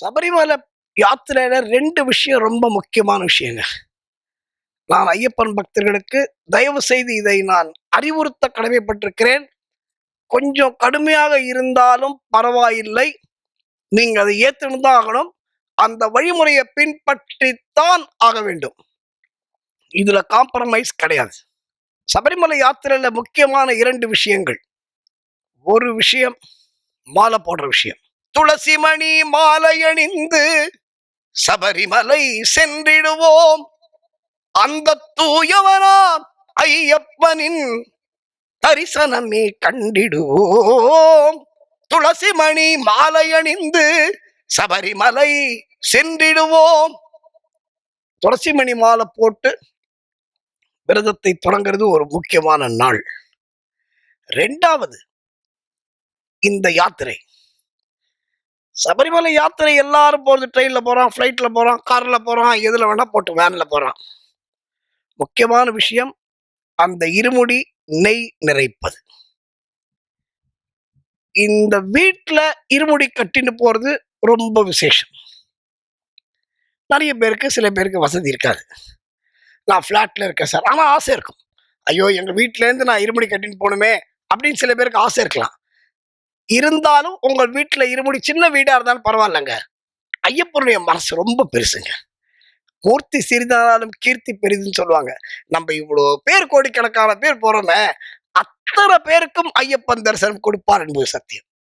சபரிமலை யாத்திரையில ரெண்டு விஷயம் ரொம்ப முக்கியமான விஷயங்க. நான் ஐயப்பன் பக்தர்களுக்கு தயவு செய்து இதை நான் அறிவுறுத்த கடமைப்பட்டிருக்கிறேன். கொஞ்சம் கடுமையாக இருந்தாலும் பரவாயில்லை. நீங்கள் அதை ஏற்றுன்னு தான் ஆகணும். அந்த வழிமுறையை பின்பற்றித்தான் ஆக வேண்டும். இதுல காம்ப்ரமைஸ் கிடையாது. சபரிமலை யாத்திரையில முக்கியமான இரண்டு விஷயங்கள். ஒரு விஷயம் மாலை போடுற விஷயம். துளசி மணி மாலை அணிந்து சபரிமலை சென்றிடுவோம். அந்த தூயவனாம் ஐயப்பனின் தரிசனமே கண்டிடுவோம். துளசி மணி மாலை அணிந்து சபரிமலை சென்றிடுவோம். துளசி மணி மாலை போட்டு விரதத்தை தொடங்கிறது ஒரு முக்கியமான நாள். ரெண்டாவது இந்த யாத்திரை. சபரிமலை யாத்திரை எல்லாரும் போகிறது ட்ரெயினில் போகிறான் ஃப்ளைட்டில் போகிறான் காரில் போகிறான் எதில் வேணால் போட்டு வேனில் போகிறான் முக்கியமான விஷயம் அந்த இருமுடி நெய் நிறைப்பது. இந்த வீட்டில் இருமுடி கட்டின்னு போகிறது ரொம்ப விசேஷம். நிறைய பேருக்கு சில பேருக்கு வசதி இருக்காது. நான் ஃப்ளாட்டில் இருக்கேன் சார் ஆனால் ஆசை இருக்கும். ஐயோ எங்கள் வீட்டிலேருந்து இருந்து நான் இருமுடி கட்டின்னு போகணுமே அப்படின்னு சில பேருக்கு ஆசை இருக்கலாம். இருந்தாலும் உங்கள் வீட்டுல இருமுடி சின்ன வீடா இருந்தாலும் பரவாயில்லைங்க. ஐயப்பனுடைய மனசு ரொம்ப பெருசுங்க. மூர்த்தி சிறிதானாலும் கீர்த்தி பெரிதுன்னு சொல்லுவாங்க. நம்ம இவ்வளோ பேர் கோடிக்கணக்கான பேர் போகிறோமே அத்தனை பேருக்கும் ஐயப்பன் தரிசனம் கொடுப்பார் என்பது சத்தியம்.